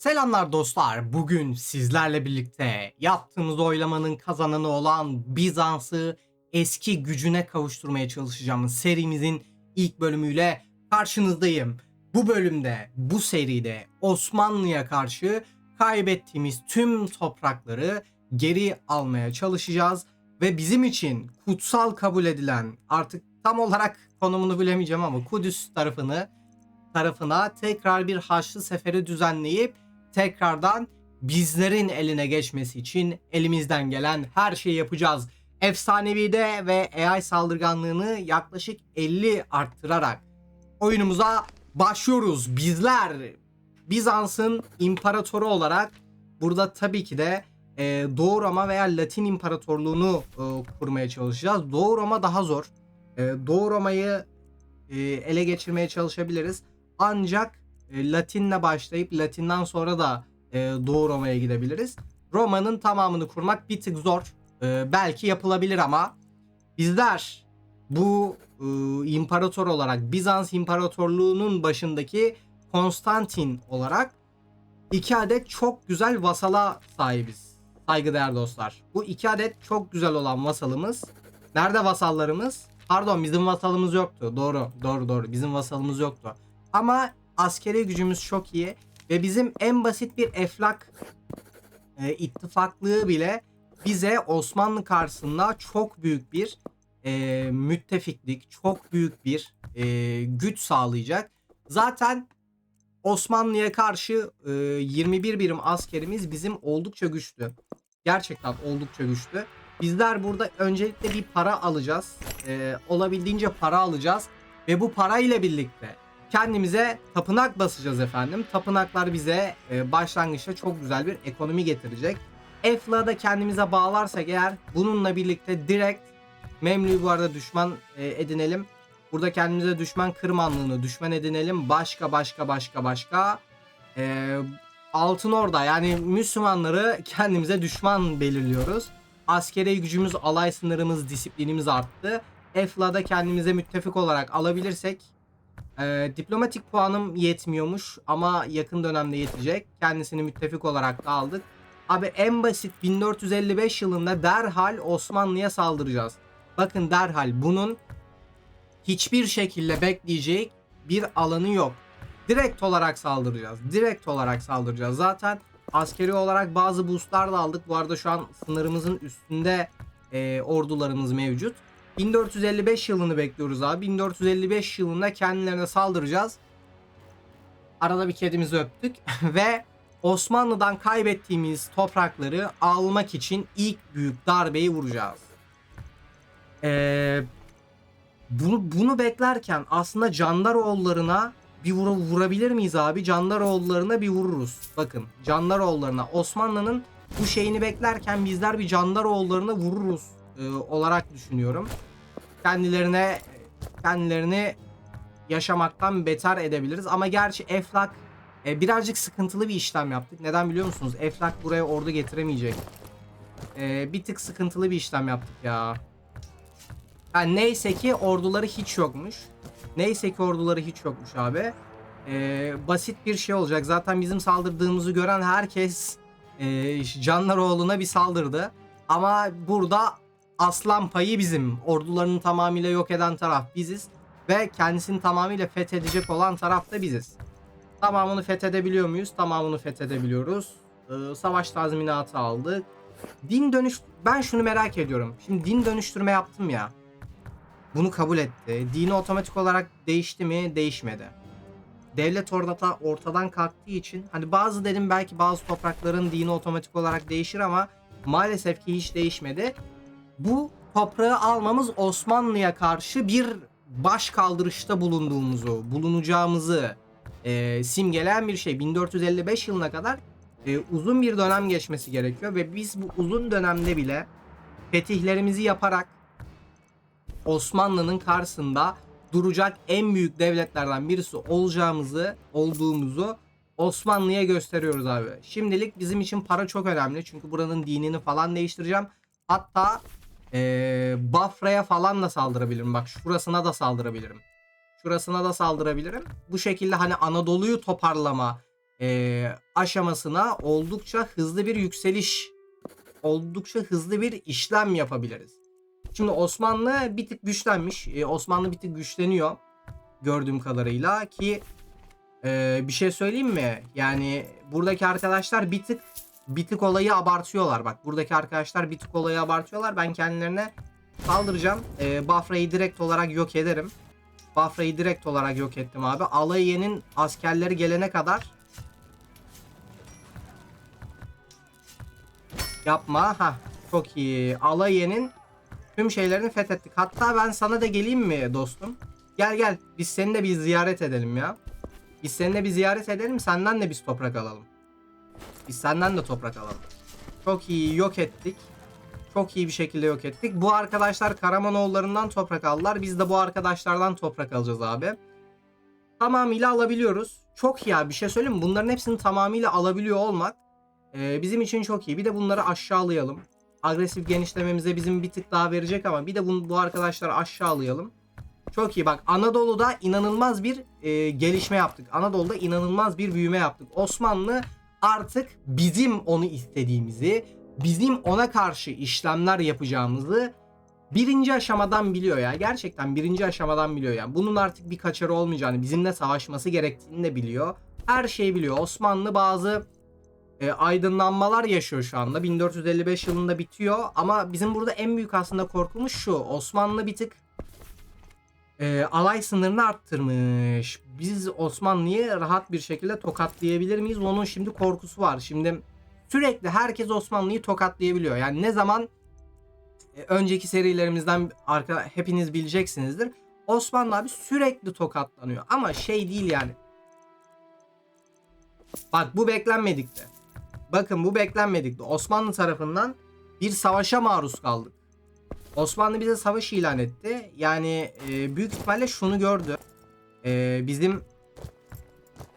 Selamlar dostlar. Bugün sizlerle birlikte yaptığımız oylamanın kazananı olan Bizans'ı eski gücüne kavuşturmaya çalışacağımız serimizin ilk bölümüyle karşınızdayım. Bu bölümde, bu seride Osmanlı'ya karşı kaybettiğimiz tüm toprakları geri almaya çalışacağız ve bizim için kutsal kabul edilen artık tam olarak konumunu bilemeyeceğim ama Kudüs tarafını tarafına tekrar bir Haçlı seferi düzenleyip tekrardan bizlerin eline geçmesi için elimizden gelen her şeyi yapacağız. Efsanevi'de ve AI saldırganlığını yaklaşık 50 arttırarak oyunumuza başlıyoruz. Bizler Bizans'ın imparatoru olarak burada tabii ki de e, Doğu Roma veya Latin İmparatorluğunu e, kurmaya çalışacağız. Doğu Roma daha zor. E, Doğu Roma'yı e, ele geçirmeye çalışabiliriz. Ancak Latin'le başlayıp Latin'den sonra da e, Doğu Roma'ya gidebiliriz. Roma'nın tamamını kurmak bir tık zor. E, belki yapılabilir ama bizler bu e, imparator olarak Bizans İmparatorluğu'nun başındaki Konstantin olarak iki adet çok güzel vasala sahibiz. Saygıdeğer dostlar. Bu iki adet çok güzel olan vasalımız. Nerede vasallarımız? Pardon bizim vasalımız yoktu. Doğru doğru doğru bizim vasalımız yoktu. Ama askeri gücümüz çok iyi ve bizim en basit bir eflak e, ittifaklığı bile bize Osmanlı karşısında çok büyük bir e, müttefiklik, çok büyük bir e, güç sağlayacak. Zaten Osmanlı'ya karşı e, 21 birim askerimiz bizim oldukça güçlü. Gerçekten oldukça güçlü. Bizler burada öncelikle bir para alacağız. E, olabildiğince para alacağız. Ve bu para ile birlikte kendimize tapınak basacağız efendim. Tapınaklar bize e, başlangıçta çok güzel bir ekonomi getirecek. Efla'da da kendimize bağlarsak eğer bununla birlikte direkt Memlü'yü bu arada düşman e, edinelim. Burada kendimize düşman kırmanlığını düşman edinelim. Başka başka başka başka. E, Altın Orda yani Müslümanları kendimize düşman belirliyoruz. Askeri gücümüz, alay sınırımız, disiplinimiz arttı. Efla'da kendimize müttefik olarak alabilirsek ee, diplomatik puanım yetmiyormuş ama yakın dönemde yetecek. Kendisini müttefik olarak da aldık. Abi en basit 1455 yılında derhal Osmanlı'ya saldıracağız. Bakın derhal bunun hiçbir şekilde bekleyecek bir alanı yok. Direkt olarak saldıracağız. Direkt olarak saldıracağız. Zaten askeri olarak bazı boostlar da aldık. Bu arada şu an sınırımızın üstünde e, ordularımız mevcut. 1455 yılını bekliyoruz abi. 1455 yılında kendilerine saldıracağız. Arada bir kedimizi öptük ve Osmanlı'dan kaybettiğimiz toprakları almak için ilk büyük darbeyi vuracağız. Ee, bunu, bunu beklerken aslında Candaroğullarına bir vur, vurabilir miyiz abi? Candaroğullarına bir vururuz. Bakın Candaroğullarına Osmanlı'nın bu şeyini beklerken bizler bir Candaroğullarına vururuz e, olarak düşünüyorum. Kendilerine kendilerini yaşamaktan beter edebiliriz ama gerçi Eflak e, birazcık sıkıntılı bir işlem yaptık. Neden biliyor musunuz? Eflak buraya ordu getiremeyecek. E, bir tık sıkıntılı bir işlem yaptık ya. Yani neyse ki orduları hiç yokmuş. Neyse ki orduları hiç yokmuş abi. E, basit bir şey olacak. Zaten bizim saldırdığımızı gören herkes e, Canlaroğlu'na bir saldırdı. Ama burada aslan payı bizim. Ordularını tamamıyla yok eden taraf biziz. Ve kendisini tamamıyla fethedecek olan taraf da biziz. Tamamını fethedebiliyor muyuz? Tamamını fethedebiliyoruz. Ee, savaş tazminatı aldık. Din dönüş... Ben şunu merak ediyorum. Şimdi din dönüştürme yaptım ya. Bunu kabul etti. Dini otomatik olarak değişti mi? Değişmedi. Devlet orada ortadan kalktığı için hani bazı dedim belki bazı toprakların dini otomatik olarak değişir ama maalesef ki hiç değişmedi bu toprağı almamız Osmanlı'ya karşı bir baş kaldırışta bulunduğumuzu, bulunacağımızı e, simgeleyen bir şey. 1455 yılına kadar e, uzun bir dönem geçmesi gerekiyor ve biz bu uzun dönemde bile fetihlerimizi yaparak Osmanlı'nın karşısında duracak en büyük devletlerden birisi olacağımızı, olduğumuzu Osmanlı'ya gösteriyoruz abi. Şimdilik bizim için para çok önemli çünkü buranın dinini falan değiştireceğim. Hatta ee, Bafra'ya falan da saldırabilirim. Bak şurasına da saldırabilirim. Şurasına da saldırabilirim. Bu şekilde hani Anadolu'yu toparlama e, aşamasına oldukça hızlı bir yükseliş, oldukça hızlı bir işlem yapabiliriz. Şimdi Osmanlı bir tık güçlenmiş. E, Osmanlı bir tık güçleniyor gördüğüm kadarıyla ki e, bir şey söyleyeyim mi? Yani buradaki arkadaşlar bir tık bir tık olayı abartıyorlar. Bak buradaki arkadaşlar bir tık olayı abartıyorlar. Ben kendilerine saldıracağım. E, Bafra'yı direkt olarak yok ederim. Bafra'yı direkt olarak yok ettim abi. Alayiye'nin askerleri gelene kadar Yapma. Ha, çok iyi. Alayiye'nin tüm şeylerini fethettik. Hatta ben sana da geleyim mi dostum? Gel gel. Biz seni de bir ziyaret edelim ya. Biz seninle bir ziyaret edelim. Senden de biz toprak alalım. Biz senden de toprak alalım. Çok iyi yok ettik. Çok iyi bir şekilde yok ettik. Bu arkadaşlar Karamanoğullarından toprak aldılar. Biz de bu arkadaşlardan toprak alacağız abi. Tamamıyla alabiliyoruz. Çok abi bir şey söyleyeyim mi? Bunların hepsini tamamıyla alabiliyor olmak e, bizim için çok iyi. Bir de bunları aşağılayalım. Agresif genişlememize bizim bir tık daha verecek ama bir de bu, bu arkadaşları aşağılayalım. Çok iyi bak Anadolu'da inanılmaz bir e, gelişme yaptık. Anadolu'da inanılmaz bir büyüme yaptık. Osmanlı artık bizim onu istediğimizi, bizim ona karşı işlemler yapacağımızı birinci aşamadan biliyor ya. Gerçekten birinci aşamadan biliyor yani. Bunun artık bir kaçarı olmayacağını, bizimle savaşması gerektiğini de biliyor. Her şeyi biliyor. Osmanlı bazı e, aydınlanmalar yaşıyor şu anda. 1455 yılında bitiyor ama bizim burada en büyük aslında korkumuz şu. Osmanlı bir tık e, alay sınırını arttırmış. Biz Osmanlı'yı rahat bir şekilde tokatlayabilir miyiz? Onun şimdi korkusu var. Şimdi sürekli herkes Osmanlı'yı tokatlayabiliyor. Yani ne zaman e, önceki serilerimizden arka hepiniz bileceksinizdir. Osmanlı abi sürekli tokatlanıyor. Ama şey değil yani. Bak bu beklenmedikti. Bakın bu beklenmedikti. Osmanlı tarafından bir savaşa maruz kaldık. Osmanlı bize savaş ilan etti. Yani e, büyük ihtimalle şunu gördü. E, bizim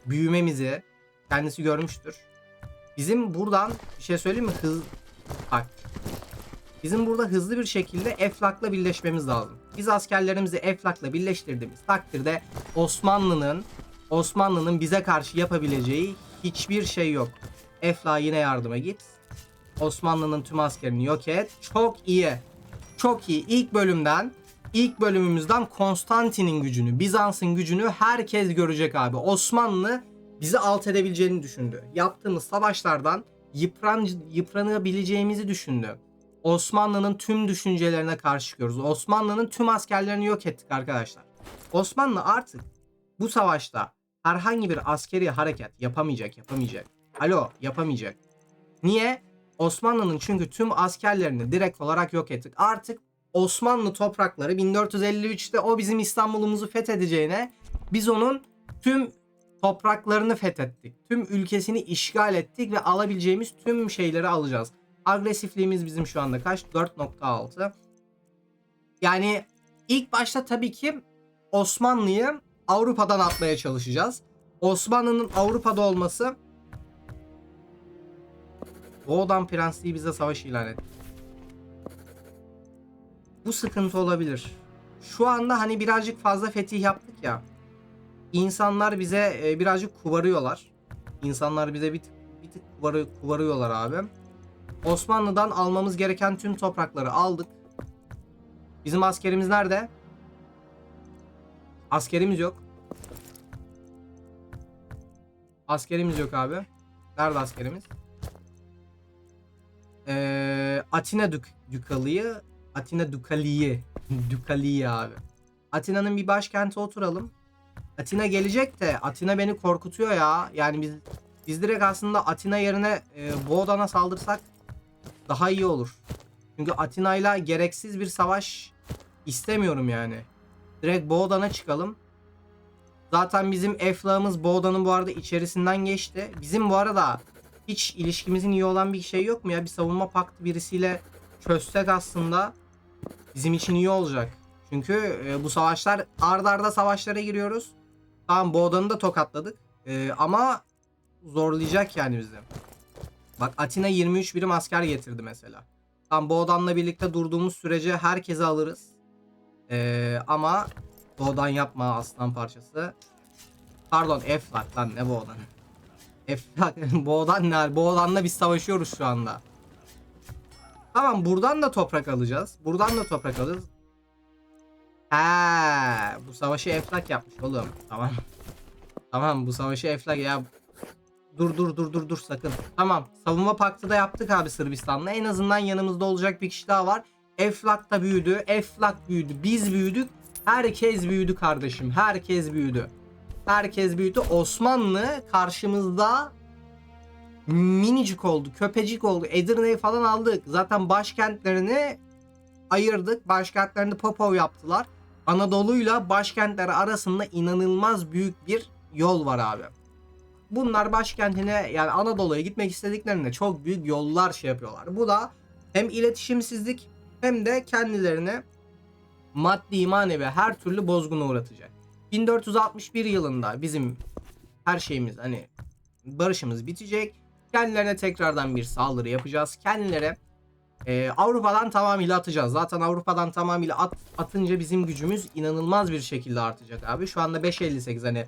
büyümemizi kendisi görmüştür. Bizim buradan bir şey söyleyeyim mi? Hız bak. Bizim burada hızlı bir şekilde Eflak'la birleşmemiz lazım. Biz askerlerimizi Eflak'la birleştirdiğimiz takdirde Osmanlı'nın Osmanlı'nın bize karşı yapabileceği hiçbir şey yok. Efla yine yardıma git. Osmanlı'nın tüm askerini yok et. Çok iyi. Çok iyi. İlk bölümden ilk bölümümüzden Konstantin'in gücünü, Bizans'ın gücünü herkes görecek abi. Osmanlı bizi alt edebileceğini düşündü. Yaptığımız savaşlardan yıpran, yıpranabileceğimizi düşündü. Osmanlı'nın tüm düşüncelerine karşı çıkıyoruz. Osmanlı'nın tüm askerlerini yok ettik arkadaşlar. Osmanlı artık bu savaşta herhangi bir askeri hareket yapamayacak, yapamayacak. Alo, yapamayacak. Niye? Osmanlı'nın çünkü tüm askerlerini direkt olarak yok ettik. Artık Osmanlı toprakları 1453'te o bizim İstanbul'umuzu fethedeceğine biz onun tüm topraklarını fethettik. Tüm ülkesini işgal ettik ve alabileceğimiz tüm şeyleri alacağız. Agresifliğimiz bizim şu anda kaç? 4.6. Yani ilk başta tabii ki Osmanlı'yı Avrupa'dan atmaya çalışacağız. Osmanlı'nın Avrupa'da olması Doğudan prensliği bize savaş ilan etti. Bu sıkıntı olabilir. Şu anda hani birazcık fazla fetih yaptık ya. İnsanlar bize e, birazcık kuvarıyorlar. İnsanlar bize bir tık, bir tık kuvarı, kuvarıyorlar abi. Osmanlı'dan almamız gereken tüm toprakları aldık. Bizim askerimiz nerede? Askerimiz yok. Askerimiz yok abi. Nerede askerimiz? Ee, Atina Dük Dükali'yi Atina Dükali'yi Dükali'yi abi. Atina'nın bir başkenti oturalım. Atina gelecek de Atina beni korkutuyor ya. Yani biz biz direkt aslında Atina yerine e, Boğdan'a saldırsak daha iyi olur. Çünkü Atina'yla gereksiz bir savaş istemiyorum yani. Direkt Boğdan'a çıkalım. Zaten bizim Efla'mız Boğdan'ın bu arada içerisinden geçti. Bizim bu arada hiç ilişkimizin iyi olan bir şey yok mu ya? Bir savunma paktı birisiyle çözsek aslında bizim için iyi olacak. Çünkü e, bu savaşlar ard arda savaşlara giriyoruz. Tamam Boğdan'ı da tokatladık. E, ama zorlayacak yani bizi. Bak Atina 23 birim asker getirdi mesela. Tam Boğdan'la birlikte durduğumuz sürece herkesi alırız. E, ama Boğdan yapma aslan parçası. Pardon Eflak lan ne Boğdan. Eflak Boğdan ne? Boğdan'la biz savaşıyoruz şu anda. Tamam buradan da toprak alacağız. Buradan da toprak alırız. Ha, bu savaşı Eflak yapmış oğlum. Tamam. Tamam bu savaşı Eflak ya. Dur dur dur dur dur sakın. Tamam savunma paktı da yaptık abi Sırbistan'la. En azından yanımızda olacak bir kişi daha var. Eflak da büyüdü. Eflak büyüdü. Biz büyüdük. Herkes büyüdü kardeşim. Herkes büyüdü. Herkes büyüdü. Osmanlı karşımızda minicik oldu. Köpecik oldu. Edirne'yi falan aldık. Zaten başkentlerini ayırdık. Başkentlerini Popov yaptılar. Anadolu'yla başkentler arasında inanılmaz büyük bir yol var abi. Bunlar başkentine yani Anadolu'ya gitmek istediklerinde çok büyük yollar şey yapıyorlar. Bu da hem iletişimsizlik hem de kendilerine maddi manevi her türlü bozguna uğratacak. 1461 yılında bizim her şeyimiz hani barışımız bitecek. Kendilerine tekrardan bir saldırı yapacağız. Kendileri e, Avrupa'dan tamamıyla atacağız. Zaten Avrupa'dan tamamıyla at, atınca bizim gücümüz inanılmaz bir şekilde artacak abi. Şu anda 5.58 hani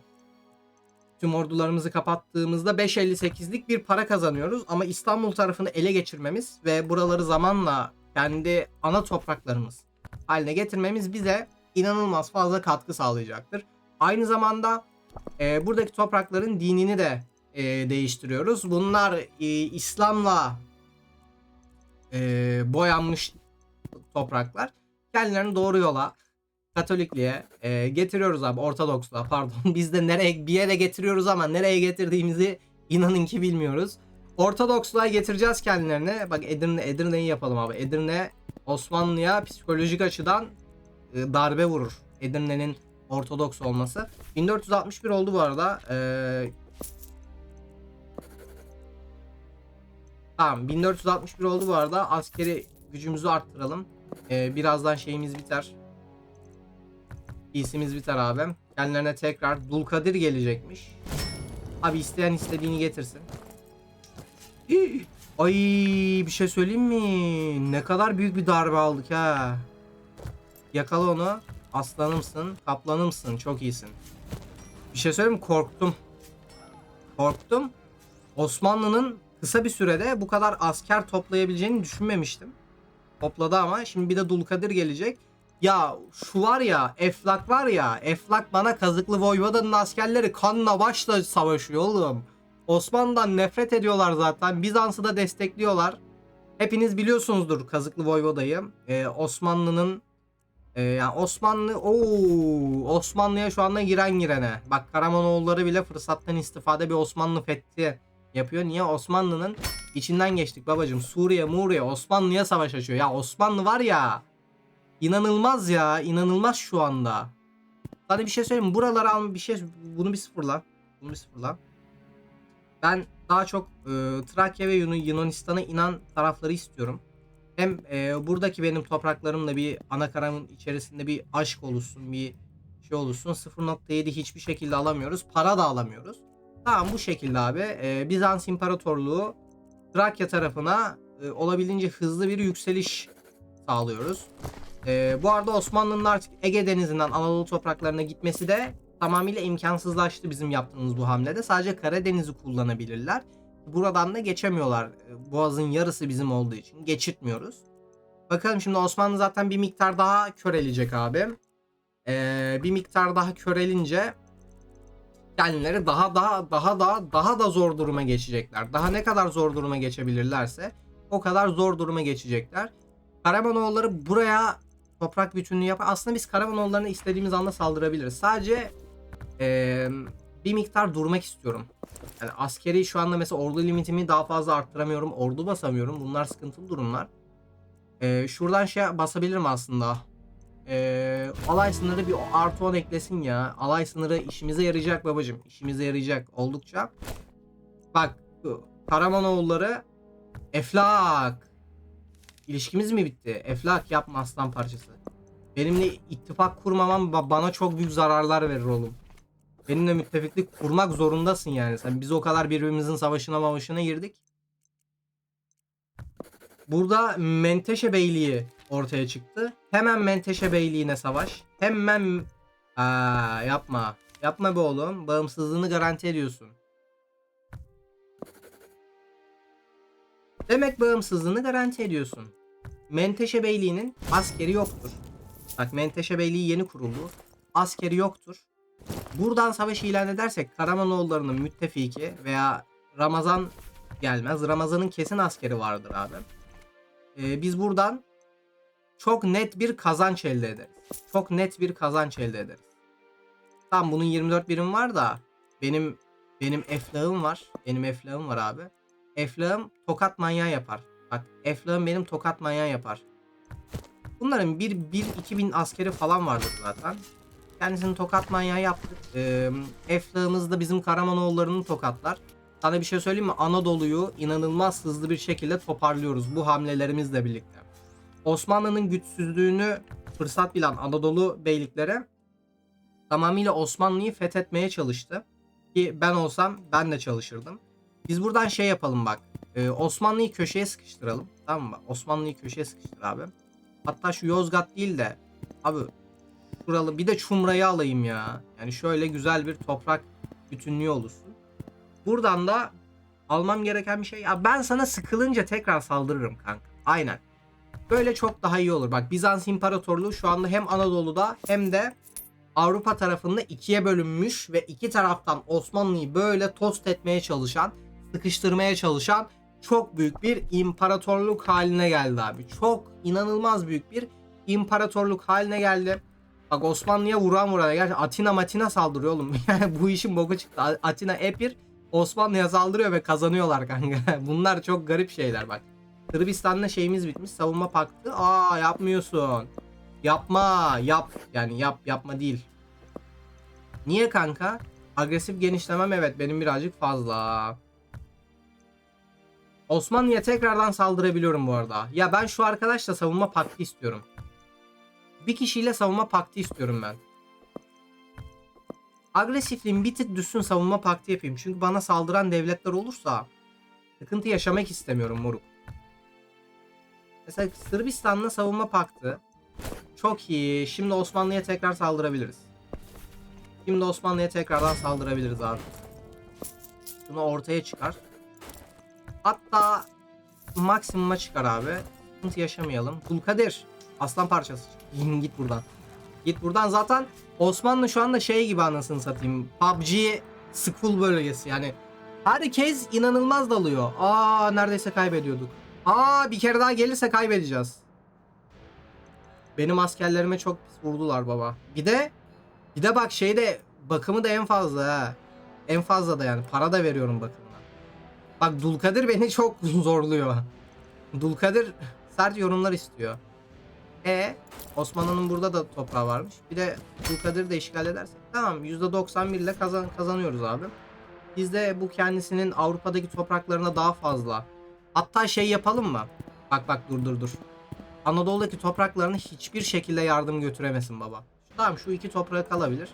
tüm ordularımızı kapattığımızda 5.58'lik bir para kazanıyoruz. Ama İstanbul tarafını ele geçirmemiz ve buraları zamanla kendi ana topraklarımız haline getirmemiz bize inanılmaz fazla katkı sağlayacaktır. Aynı zamanda e, buradaki toprakların dinini de e, değiştiriyoruz. Bunlar e, İslam'la e, boyanmış topraklar. Kendilerini doğru yola Katolikliğe e, getiriyoruz abi Ortodoksluğa pardon. Biz de nereye bir yere getiriyoruz ama nereye getirdiğimizi inanın ki bilmiyoruz. Ortodoksluğa getireceğiz kendilerini. Bak Edirne Edirne'yi yapalım abi. Edirne Osmanlı'ya psikolojik açıdan e, darbe vurur. Edirne'nin Ortodoks olması. 1461 oldu bu arada. Ee, tamam 1461 oldu bu arada. Askeri gücümüzü arttıralım. Ee, birazdan şeyimiz biter. İyisimiz biter abi. Kendilerine tekrar Dulkadir gelecekmiş. Abi isteyen istediğini getirsin. Ay bir şey söyleyeyim mi? Ne kadar büyük bir darbe aldık ha. Yakala onu. Aslanımsın, kaplanımsın. Çok iyisin. Bir şey söyleyeyim mi? Korktum. Korktum. Osmanlı'nın kısa bir sürede bu kadar asker toplayabileceğini düşünmemiştim. Topladı ama şimdi bir de Dulkadir gelecek. Ya şu var ya Eflak var ya Eflak bana Kazıklı Voyvoda'nın askerleri kanla başla savaşıyor oğlum. Osmanlı'dan nefret ediyorlar zaten. Bizans'ı da destekliyorlar. Hepiniz biliyorsunuzdur Kazıklı Voyvoda'yı. Ee, Osmanlı'nın ee, yani Osmanlı ooo Osmanlı'ya şu anda giren girene. Bak Karamanoğulları bile fırsattan istifade bir Osmanlı fethi yapıyor. Niye? Osmanlı'nın içinden geçtik babacım. Suriye, Muriye, Osmanlı'ya savaş açıyor. Ya Osmanlı var ya. inanılmaz ya. inanılmaz şu anda. Hadi bir şey söyleyeyim. mi? Buraları al bir şey bunu bir sıfırla. Bunu bir sıfırla. Ben daha çok e, Trakya ve Yun- Yunanistan'a inen tarafları istiyorum. Hem e, buradaki benim topraklarımla bir ana karamın içerisinde bir aşk oluşsun, bir şey oluşsun. 0.7 hiçbir şekilde alamıyoruz. Para da alamıyoruz. Tamam bu şekilde abi. E, Bizans İmparatorluğu Trakya tarafına e, olabildiğince hızlı bir yükseliş sağlıyoruz. E, bu arada Osmanlı'nın artık Ege Denizi'nden Anadolu topraklarına gitmesi de tamamıyla imkansızlaştı bizim yaptığımız bu hamlede. Sadece Karadeniz'i kullanabilirler. Buradan da geçemiyorlar. Boğazın yarısı bizim olduğu için geçitmiyoruz. Bakalım şimdi Osmanlı zaten bir miktar daha körelecek abi. Ee, bir miktar daha körelince kendileri daha daha daha daha daha da zor duruma geçecekler. Daha ne kadar zor duruma geçebilirlerse o kadar zor duruma geçecekler. Karamanoğulları buraya toprak bütünlüğü yapar. Aslında biz Karamanoğullarına istediğimiz anda saldırabiliriz. Sadece ee, bir miktar durmak istiyorum. Yani askeri şu anda mesela ordu limitimi daha fazla arttıramıyorum. Ordu basamıyorum. Bunlar sıkıntılı durumlar. Ee, şuradan şey basabilirim aslında. Ee, alay sınırı bir artı 10 eklesin ya. Alay sınırı işimize yarayacak babacım. İşimize yarayacak oldukça. Bak Karamanoğulları Eflak. İlişkimiz mi bitti? Eflak yapma aslan parçası. Benimle ittifak kurmamam ba- bana çok büyük zararlar verir oğlum. Benimle müttefiklik kurmak zorundasın yani. Sen biz o kadar birbirimizin savaşına mavaşına girdik. Burada Menteşe Beyliği ortaya çıktı. Hemen Menteşe Beyliği'ne savaş. Hemen Aa, yapma. Yapma be oğlum. Bağımsızlığını garanti ediyorsun. Demek bağımsızlığını garanti ediyorsun. Menteşe Beyliği'nin askeri yoktur. Bak Menteşe Beyliği yeni kuruldu. Askeri yoktur. Buradan savaş ilan edersek Karamanoğulları'nın müttefiki veya Ramazan gelmez. Ramazan'ın kesin askeri vardır abi. Ee, biz buradan çok net bir kazanç elde ederiz. Çok net bir kazanç elde ederiz. Tamam bunun 24 birim var da benim benim eflağım var. Benim eflağım var abi. Eflağım tokat manyağı yapar. Bak eflağım benim tokat manyağı yapar. Bunların bir, bir iki bin askeri falan vardır zaten. Kendisini tokat manyağı yaptık. Ee, eflağımız da bizim Karamanoğulları'nın tokatlar. Sana bir şey söyleyeyim mi? Anadolu'yu inanılmaz hızlı bir şekilde toparlıyoruz bu hamlelerimizle birlikte. Osmanlı'nın güçsüzlüğünü fırsat bilen Anadolu beylikleri tamamıyla Osmanlı'yı fethetmeye çalıştı. Ki ben olsam ben de çalışırdım. Biz buradan şey yapalım bak. Ee, Osmanlı'yı köşeye sıkıştıralım. Tamam mı? Osmanlı'yı köşeye sıkıştır abi. Hatta şu Yozgat değil de abi şuralı bir de Çumra'yı alayım ya. Yani şöyle güzel bir toprak bütünlüğü olursun. Buradan da almam gereken bir şey. Ya ben sana sıkılınca tekrar saldırırım kanka. Aynen. Böyle çok daha iyi olur. Bak Bizans İmparatorluğu şu anda hem Anadolu'da hem de Avrupa tarafında ikiye bölünmüş ve iki taraftan Osmanlı'yı böyle tost etmeye çalışan, sıkıştırmaya çalışan çok büyük bir imparatorluk haline geldi abi. Çok inanılmaz büyük bir imparatorluk haline geldi. Bak Osmanlı'ya vuran vuran. Gerçi Atina Matina saldırıyor oğlum. Yani bu işin boku çıktı. Atina Epir Osmanlı'ya saldırıyor ve kazanıyorlar kanka. Bunlar çok garip şeyler bak. Sırbistan'la şeyimiz bitmiş. Savunma paktı. Aa yapmıyorsun. Yapma. Yap. Yani yap yapma değil. Niye kanka? Agresif genişlemem evet benim birazcık fazla. Osmanlı'ya tekrardan saldırabiliyorum bu arada. Ya ben şu arkadaşla savunma paktı istiyorum. Bir kişiyle savunma paktı istiyorum ben. Agresifliğim bir tık düşsün savunma paktı yapayım. Çünkü bana saldıran devletler olursa sıkıntı yaşamak istemiyorum moruk. Mesela Sırbistan'la savunma paktı. Çok iyi. Şimdi Osmanlı'ya tekrar saldırabiliriz. Şimdi Osmanlı'ya tekrardan saldırabiliriz abi. Bunu ortaya çıkar. Hatta maksimuma çıkar abi. Sıkıntı yaşamayalım. Dulkadir. Aslan parçası. Git buradan. Git buradan zaten Osmanlı şu anda şey gibi anasını satayım. PUBG school bölgesi yani. Herkes inanılmaz dalıyor. Aa neredeyse kaybediyorduk. Aa bir kere daha gelirse kaybedeceğiz. Benim askerlerime çok pis vurdular baba. Bir de bir de bak şeyde bakımı da en fazla ha. En fazla da yani para da veriyorum bakımına. Bak Dulkadir beni çok zorluyor. Dulkadir sert yorumlar istiyor. E Osmanlı'nın burada da toprağı varmış. Bir de Dulkadir'i de işgal edersek tamam %91 ile kazan kazanıyoruz abi. Biz de bu kendisinin Avrupa'daki topraklarına daha fazla. Hatta şey yapalım mı? Bak bak dur dur dur. Anadolu'daki topraklarına hiçbir şekilde yardım götüremesin baba. Tamam şu iki toprağı kalabilir.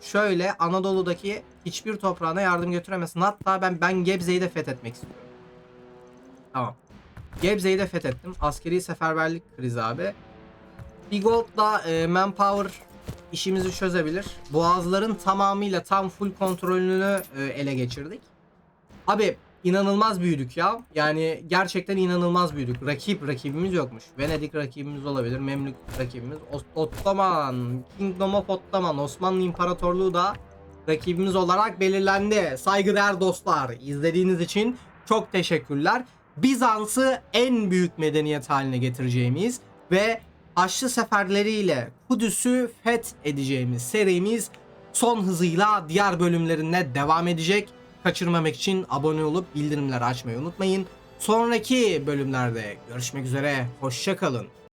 Şöyle Anadolu'daki hiçbir toprağına yardım götüremesin. Hatta ben ben Gebze'yi de fethetmek istiyorum. Tamam. Gebze'yi de fethettim. Askeri seferberlik krizi abi. Bigold'la e, Manpower işimizi çözebilir. Boğazların tamamıyla tam full kontrolünü e, ele geçirdik. Abi inanılmaz büyüdük ya. Yani gerçekten inanılmaz büyüdük. Rakip rakibimiz yokmuş. Venedik rakibimiz olabilir. Memlük rakibimiz. Ottoman, Kingdom of Ottoman, Osmanlı İmparatorluğu da rakibimiz olarak belirlendi. Saygıdeğer dostlar, izlediğiniz için çok teşekkürler. Bizans'ı en büyük medeniyet haline getireceğimiz ve Haçlı seferleriyle Kudüs'ü feth edeceğimiz serimiz son hızıyla diğer bölümlerine devam edecek. Kaçırmamak için abone olup bildirimleri açmayı unutmayın. Sonraki bölümlerde görüşmek üzere. Hoşçakalın.